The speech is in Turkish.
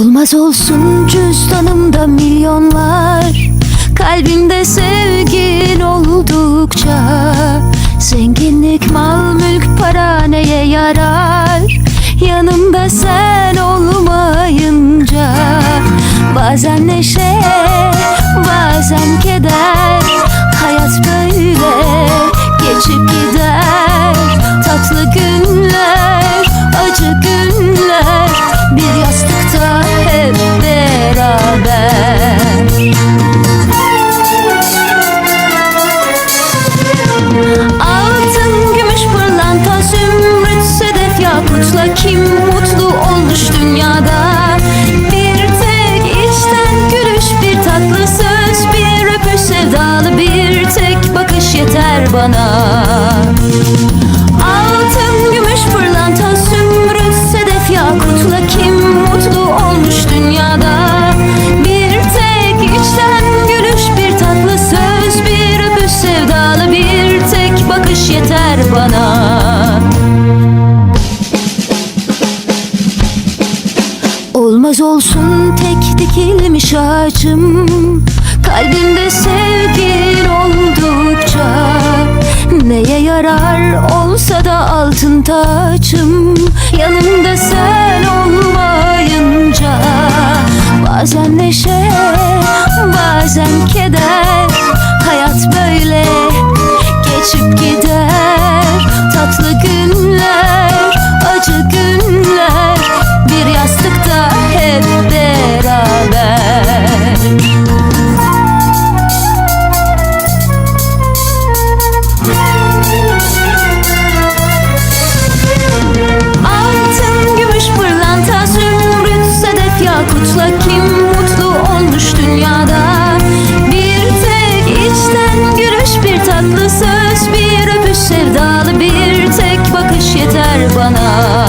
Olmaz olsun cüzdanımda milyonlar. Kalbimde sevgin oldukça Zenginlik, mal, mülk, para neye yarar? Yanımda sen olmayınca Bazen neşe, bana. Altın, gümüş, pırlanta, zümrüt, sedef, yakutla kim mutlu olmuş dünyada? Bir tek içten gülüş, bir tatlı söz, bir öpüş sevdalı bir tek bakış yeter bana. Olmaz olsun tek dikilmiş ağacım Kalbimde sevgin taçım Yanımda sen olmayınca Bazen neşe bana.